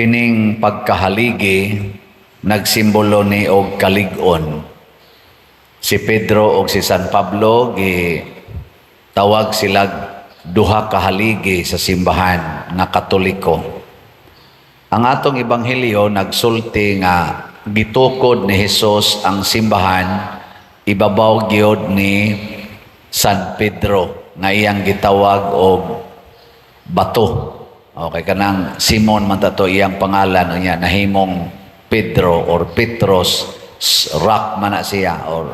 kining pagkahaligi nagsimbolo ni og kalig-on. Si Pedro og si San Pablo gi tawag sila duha ka haligi sa simbahan nga Katoliko. Ang atong ebanghelyo nagsulti nga gitukod ni Hesus ang simbahan ibabaw gyud ni San Pedro nga iyang gitawag og bato. Okay kanang Simon man tato iyang pangalan niya nahimong Pedro or Petros rock man siya or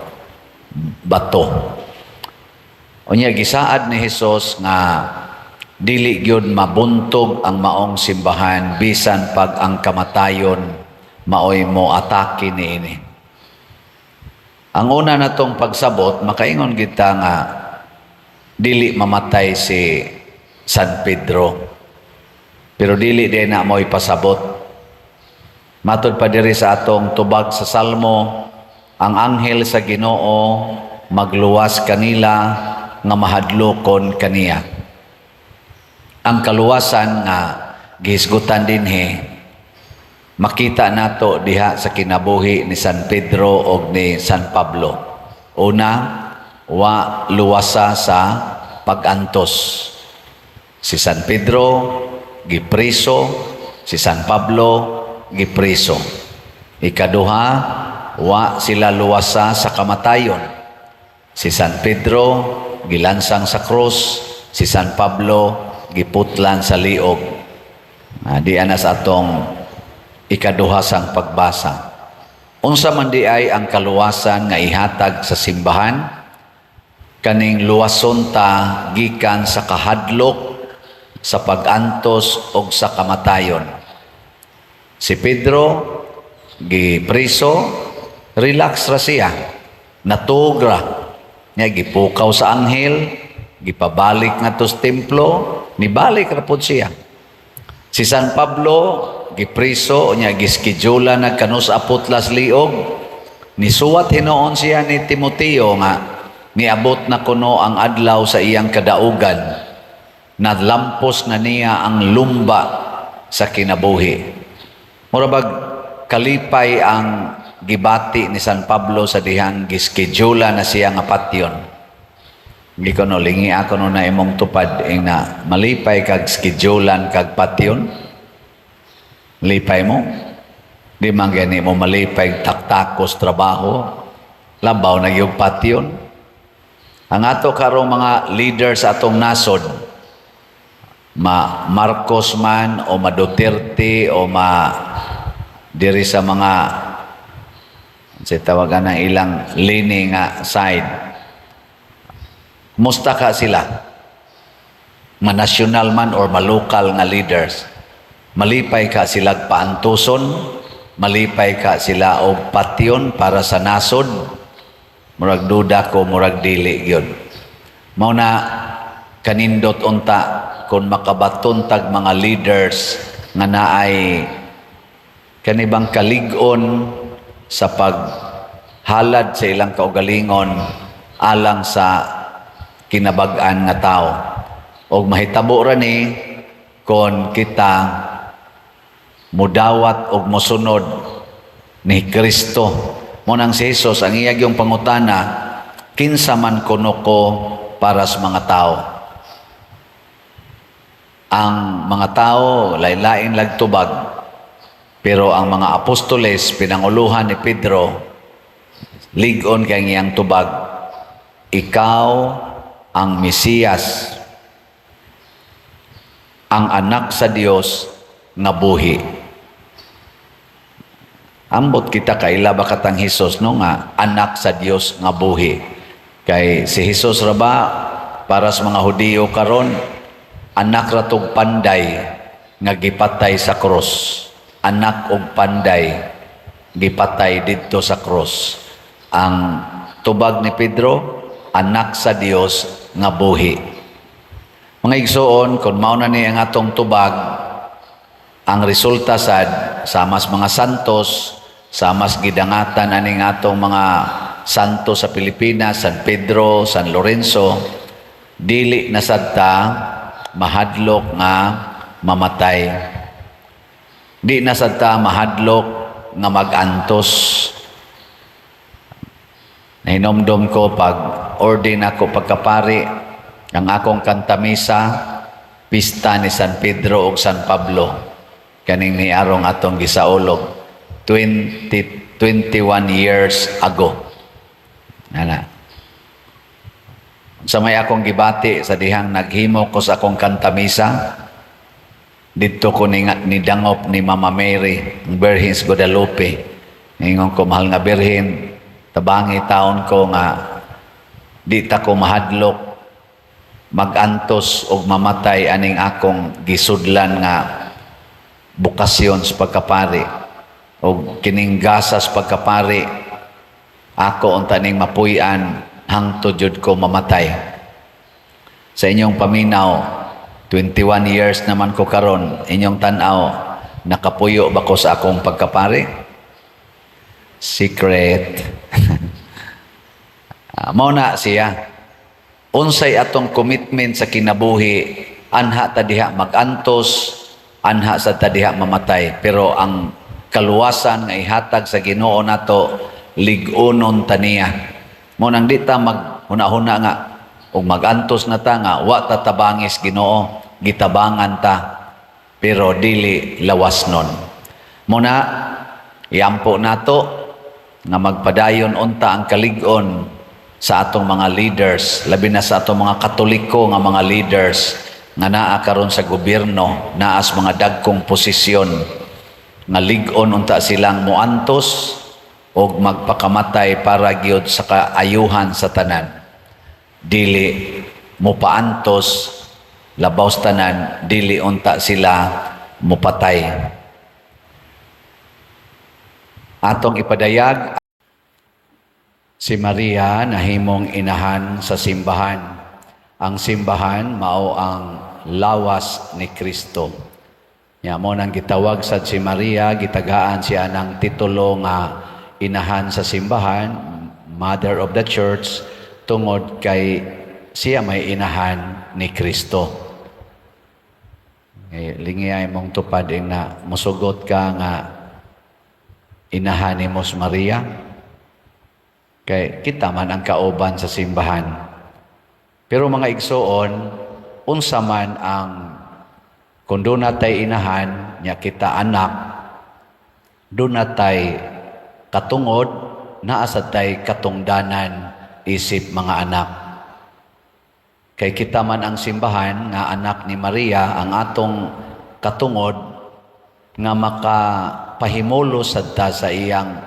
bato. Unya gisaad ni Hesus nga dili gyud mabuntog ang maong simbahan bisan pag ang kamatayon maoy mo atake niini. Ang una natong pagsabot makaingon kita nga dili mamatay si San Pedro. Pero dili din na mo ipasabot. Matod pa diri sa atong tubag sa Salmo, ang anghel sa Ginoo magluwas kanila nga mahadlokon kaniya. Ang kaluwasan nga gihisgutan dinhi makita nato diha sa kinabuhi ni San Pedro o ni San Pablo. Una, wa luwasa sa pagantos. Si San Pedro gipriso, si San Pablo gipriso. Ikaduha, wa sila luwasa sa kamatayon. Si San Pedro gilansang sa krus, si San Pablo giputlan sa liog. Ah, di ana sa atong ikaduha sang pagbasa. Unsa man di ay ang kaluwasan nga ihatag sa simbahan kaning luwason ta gikan sa kahadlok sa pagantos og sa kamatayon. Si Pedro gipriso, relax ra siya. Natugra. Nya gipukaw sa anghel, gipabalik nga tos templo, nibalik ra pud siya. Si San Pablo gipriso nya giskidula nagkanus apotlas liog nisuwat hinoon siya ni Timoteo nga niabot na kuno ang adlaw sa iyang kadaugan nadlampos na niya ang lumba sa kinabuhi murabag kalipay ang gibati ni San Pablo sa dihang giskidula na siya nga patyon Hindi ko no, lingi ako no na imong tupad ing na malipay kag skidjulan kag patyon. Lipay mo. Di man gani mo malipay taktakos trabaho. Labaw na yung patyon. Ang ato karong mga leaders atong nasod, ma Marcos man o ma Duterte o ma diri sa mga sa tawagan ng ilang lini nga side Musta ka sila? Manasyonal man or malokal nga leaders. Malipay ka sila paantuson, malipay ka sila og patyon para sa nasod. Murag duda ko, murag dili yun. Mao na kanindot unta kung makabaton tag mga leaders nga naay kanibang kalig-on sa paghalad sa ilang kaugalingon alang sa kinabag-an nga tao. O mahitabo ra ni kon kita mudawat og mosunod ni Kristo. Mo nang si Jesus ang iyag yung pangutana, kinsa man kuno ko para sa mga tao. Ang mga tao laylain lagtubag pero ang mga apostoles pinanguluhan ni Pedro ligon kay iyang tubag ikaw ang Mesiyas, ang anak sa Dios nga buhi. Ambot kita kay ba katang Hesus no nga anak sa Dios nga buhi. Kay si Hesus ra ba para sa mga Hudiyo karon anak ra tog panday nga gipatay sa krus. Anak og panday gipatay didto sa krus. Ang tubag ni Pedro anak sa Dios nga buhi. Mga igsoon, kung mauna ni ang atong tubag, ang resulta sad samas mga santos, samas gidangatan aning atong mga santo sa Pilipinas, San Pedro, San Lorenzo, dili na sadta mahadlok nga mamatay. Di na mahadlok nga magantos. Nahinomdom ko pag ordin ako pagkapari ang akong kantamisa pista ni San Pedro ug San Pablo kaning niarong atong gisaulog 20 21 years ago. Ana. Sa may akong gibati sa dihang naghimo ko sa akong kantamisa, dito ko ni, ni dangop ni Mama Mary, ang Virgins Guadalupe. Ingon ko, mahal nga Birhin, tabangi taon ko nga, di ta ko mahadlok, magantos o mamatay aning akong gisudlan nga bukasyon sa pagkapari. O kining gasas pagkapari. Ako unta ning mapuy-an hangtod jud ko mamatay. Sa inyong paminaw 21 years naman ko karon inyong tan-aw nakapuyo ba ko sa akong pagkapari? Secret. Ah, mao na siya. Unsay atong commitment sa kinabuhi anha ta diha magantos anha sa ta diha mamatay. Pero ang kaluwasan nga ihatag sa Ginoo nato lig-unon ta niya mo nang di ta mag huna-huna nga ug magantos na ta nga wa ta tabangis Ginoo gitabangan ta pero dili lawas nun. Mo na iampo nato nga magpadayon unta ang kalig-on sa atong mga leaders, labi na sa atong mga katoliko nga mga leaders nga naa karon sa gobyerno, naas mga dagkong posisyon nga lig-on unta silang muantos o magpakamatay para gyud sa kaayuhan sa tanan. Dili mupaantos labaw sa tanan, dili unta sila mupatay. Atong ipadayag Si Maria nahimong inahan sa simbahan. Ang simbahan mao ang lawas ni Kristo. Ya mo nang gitawag sa si Maria, gitagaan siya ng titulo nga inahan sa simbahan, Mother of the Church, tungod kay siya may inahan ni Kristo. Eh, lingiyay mong tupad ing na musugot ka nga inahan ni Mos Maria. Kay kita man ang kauban sa simbahan. Pero mga igsoon, unsa man ang kung doon natay inahan, niya kita anak, doon natay katungod, naasa tay katungdanan isip mga anak. Kay kita man ang simbahan nga anak ni Maria, ang atong katungod nga makapahimulo sadta sa iyang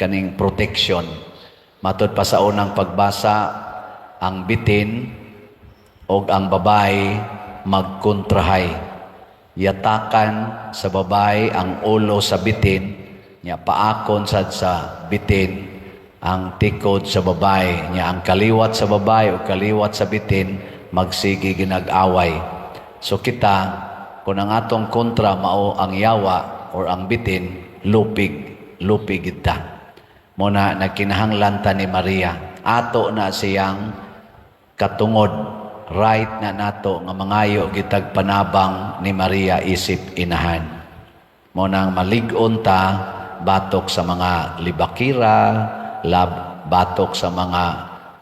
kaning protection Matod pa sa unang pagbasa, ang bitin o ang babae magkontrahay. Yatakan sa babae ang ulo sa bitin, niya paakon sad sa bitin. Ang tikod sa babae, niya ang kaliwat sa babae o kaliwat sa bitin magsigi ginag-away. So kita, kung ang atong kontra mao ang yawa or ang bitin, lupig, lupig kita muna nagkinahanglan ta ni Maria. Ato na siyang katungod. Right na nato nga mangayo gitag panabang ni Maria isip inahan. Mo nang malig-on ta batok sa mga libakira lab batok sa mga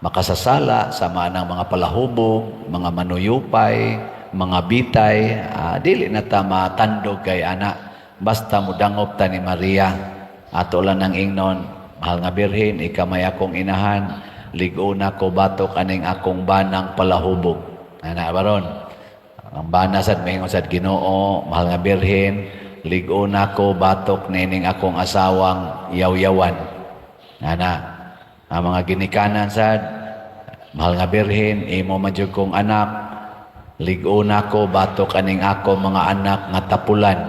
makasasala sa manang mga palahubog mga manuyupay mga bitay. Ah, dili na ta matandog kay ana. Basta mudangop ta ni Maria. Ato lang ng ingnon. Mahal nga birhin, ikamay akong inahan, ligo na ko batok aning akong banang palahubog. Ana baron. Ang bana sad Ginoo, mahal nga birhin, ligo na ko batok nining akong asawang yaw-yawan. Ana, ang mga ginikanan sad, mahal nga birhin, imo madyog kong anak, ligo na ko batok aning ako mga anak nga tapulan.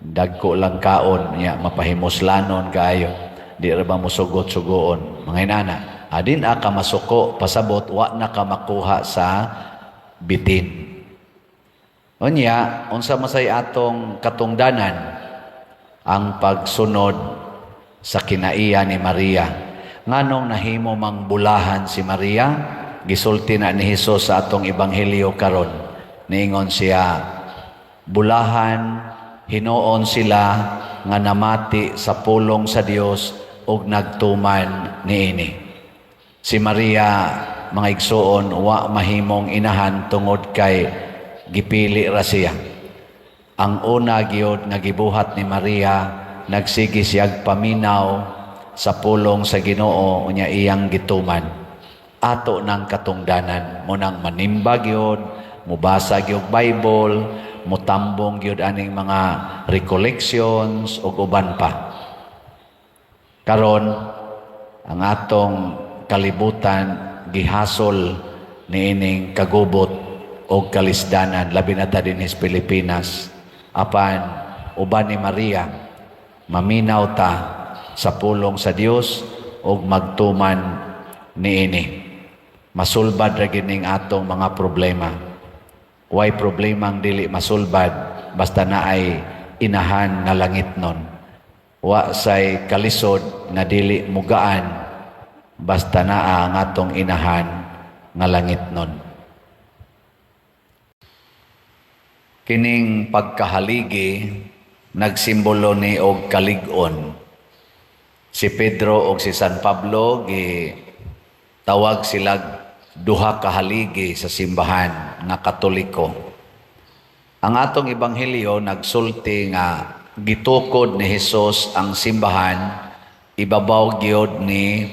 Dagko lang kaon, ya, mapahimuslanon kayo. Di ra ba musugot-sugoon. Mga inana adin aka masuko pasabot wa na ka makuha sa bitin unya unsa masay atong katungdanan? Ang pagsunod sa kinaiya ni Maria. Nganong nahimo mang bulahan si Maria? Gisulti na ni Hesus sa atong ebanghelyo karon. Niingon siya bulahan hinuon sila nga namati sa pulong sa Dios ug nagtuman niini. Si Maria mga igsuon wa mahimong inahan tungod kay gipili ra siya. Ang una gyud nga gibuhat ni Maria nagsigi siyag paminaw sa pulong sa Ginoo unya iyang gituman. Ato ng katungdanan mo nang manimbag yun, mubasa gyud Bible, mutambong gyud aning mga recollections ug uban pa. Karon ang atong kalibutan gihasol niining kagubot o kalisdanan labi na ta dinhi sa Pilipinas apan uban ni Maria maminaw ta sa pulong sa Dios ug magtuman niini masulbad ra gining atong mga problema Way problemang dili masulbad basta na ay inahan nga langit nun. Wa say kalisod nga dili mugaan basta naa ang atong inahan nga langit nun. Kining pagkahaligi nagsimbolo ni og kalig-on. Si Pedro og si San Pablo gi tawag sila duha ka haligi sa simbahan nga katoliko. Ang atong ebanghelyo nagsulti nga gitukod ni Hesus ang simbahan ibabaw gyud ni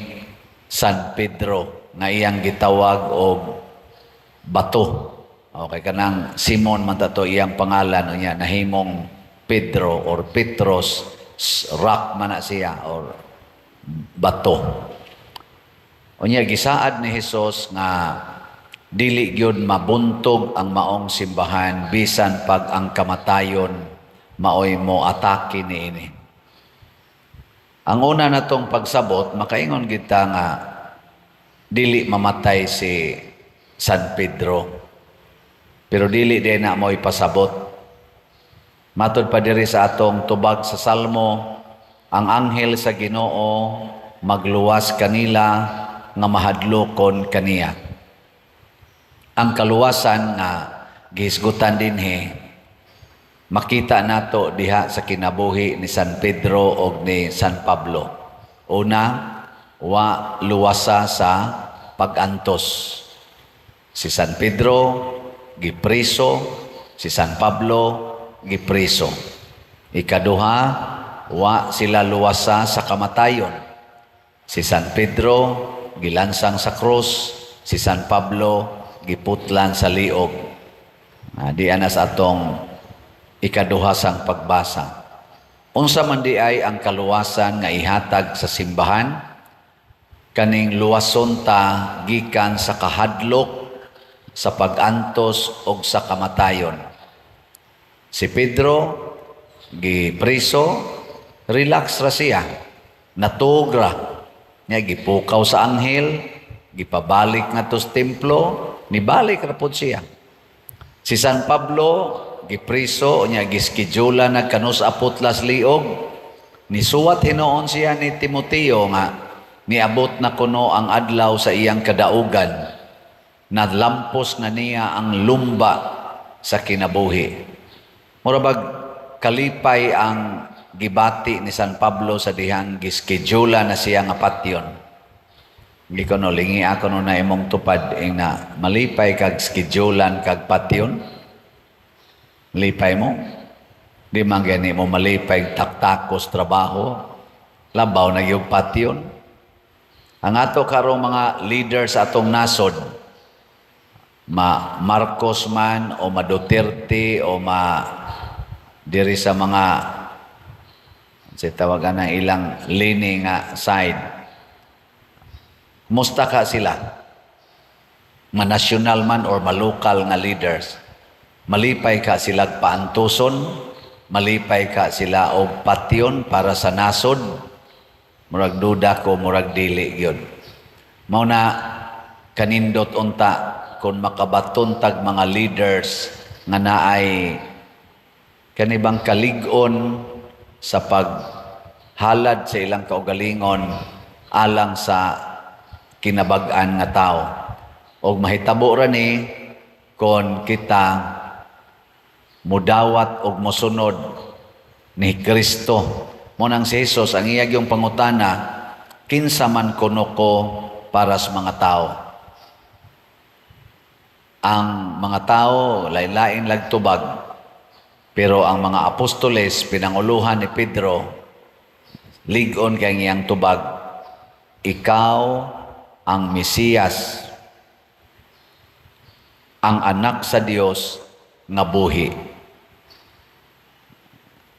San Pedro nga iyang gitawag og bato. Okay kanang Simon man tato iyang pangalan unya nahimong Pedro or Petros rock man siya or bato. Unya gisaad ni Hesus nga dili gyud mabuntog ang maong simbahan bisan pag ang kamatayon maoy mo atake niini. Ang una natong pagsabot makaingon kita nga dili mamatay si San Pedro. Pero dili din na mo ipasabot. Matod pa diri sa atong tubag sa Salmo, ang anghel sa Ginoo magluwas kanila nga mahadlokon kaniya. Ang kaluwasan nga gihisgutan dinhi makita nato diha sa kinabuhi ni San Pedro o ni San Pablo. Una, wa luwasa sa pagantos. Si San Pedro gipriso, si San Pablo gipriso. Ikaduha, wa sila luwasa sa kamatayon. Si San Pedro gilansang sa krus, si San Pablo giputlan sa liog. Ah, di anas atong ikaduha sang pagbasa. Unsa man di ay ang kaluwasan nga ihatag sa simbahan kaning luwason ta gikan sa kahadlok sa pagantos og sa kamatayon. Si Pedro gipriso, relax ra siya. Natugra. Nya gipukaw sa anghel, gipabalik nga to templo, nibalik ra pud siya. Si San Pablo gipriso nya giskidula nagkanus apotlas liog. Nisuwat hinoon siya ni Timoteo nga niabot na kuno ang adlaw sa iyang kadaugan nadlampos na niya ang lumba sa kinabuhi. Murabag kalipay ang gibati ni San Pablo sa dihang giskedula na siya nga patyon. Hindi ko no, lingi ako no na imong tupad ing na malipay kag skedjulan kag patyon. Lipay mo. Di man gani mo malipay taktakos trabaho. Labaw na yung patyon. Ang ato karong mga leaders atong nasod, ma Marcos man o ma Duterte o ma diri sa mga sa tawagan ng ilang lini nga side. Musta ka sila? Ma national man or ma local nga leaders. Malipay ka sila paantuson, malipay ka sila og patyon para sa nasod. Murag duda ko, murag dili yun. Mao na kanindot unta kung makabaton tag mga leaders nga naay kanibang kaligon sa paghalad sa ilang kaugalingon alang sa kinabag-an nga tao. O mahitabo ra ni kung kita mudawat og mosunod ni Kristo. Mo nang si Jesus ang iyag yung pangutana, kinsa man kuno ko para sa mga tao. Ang mga tao lain-lain lagtubag, pero ang mga apostoles pinanguluhan ni Pedro ligon kay iyang tubag, ikaw ang Mesiyas, ang anak sa Dios nga buhi.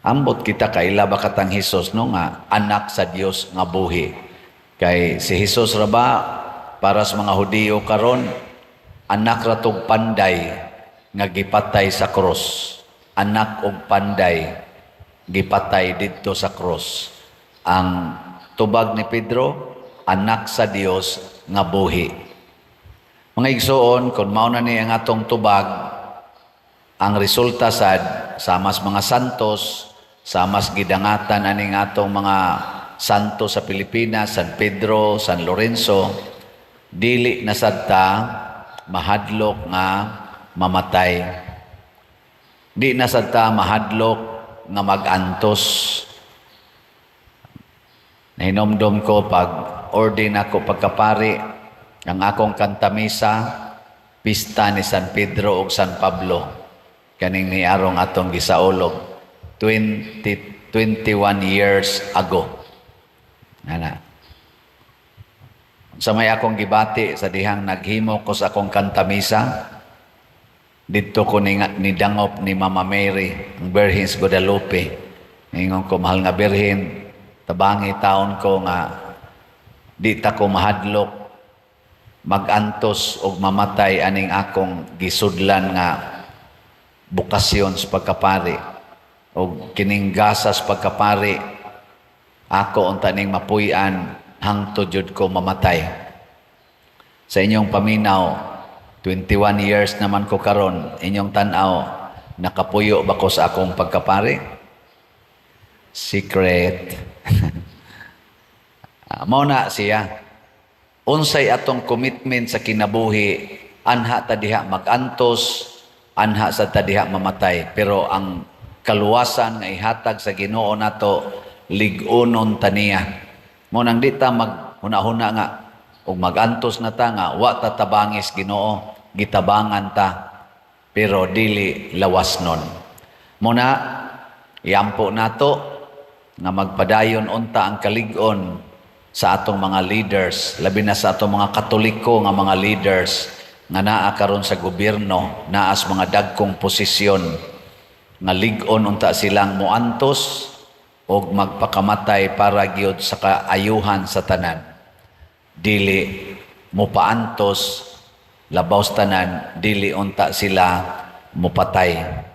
Ambot kita kaila ba katang Hesus no nga anak sa Dios nga buhi. Kay si Hesus ra ba para sa mga Hudiyo karon anak ra tog panday nga gipatay sa cross. Anak og panday gipatay didto sa cross. Ang tubag ni Pedro, anak sa Dios nga buhi. Mga igsoon, kung mao na ni ang atong tubag, ang resulta sad sa mas mga santos, sa mas gidangatan aning atong mga santo sa Pilipinas, San Pedro, San Lorenzo, dili na sadta mahadlok nga mamatay. Di na sadta mahadlok nga magantos. Nahinomdom ko pag ordin ako pagkapari, ang akong kantamisa, pista ni San Pedro ug San Pablo. Kaning ni arong atong gisaulog 20, 21 years ago. Ana. Sa may akong gibati sa dihang naghimo ko sa akong kantamisa, dito ko ni, ni dangop ni Mama Mary, ang Virgins Guadalupe. Ingon ko, mahal nga Birhen, tabangi taon ko nga, di ta ko mahadlok, magantos og mamatay aning akong gisudlan nga bukasyon sa pagkapari o kining gasa sa pagkapari ako unta ning mapuy-an hangtod jud ko mamatay. Sa inyong paminaw 21 years naman ko karon inyong tan-aw nakapuyo ba ko sa akong pagkapari? Secret. Ah, mao na siya. Unsay atong commitment sa kinabuhi anha ta diha magantos anha sa ta diha mamatay. Pero ang kaluwasan nga ihatag sa Ginoo nato lig-unon taniya mo nang di ta mag huna nga ug magantos na ta nga wa ta tabangis Ginoo gitabangan ta pero dili lawas nun. Mo na iampo nato nga magpadayon unta ang kalig-on sa atong mga leaders, labi na sa atong mga katoliko nga mga leaders nga naa karon sa gobyerno, naas mga dagkong posisyon nga lig-on unta silang muantos og magpakamatay para gyud sa kaayuhan sa tanan. Dili mupaantos labaw sa tanan, dili unta sila mupatay.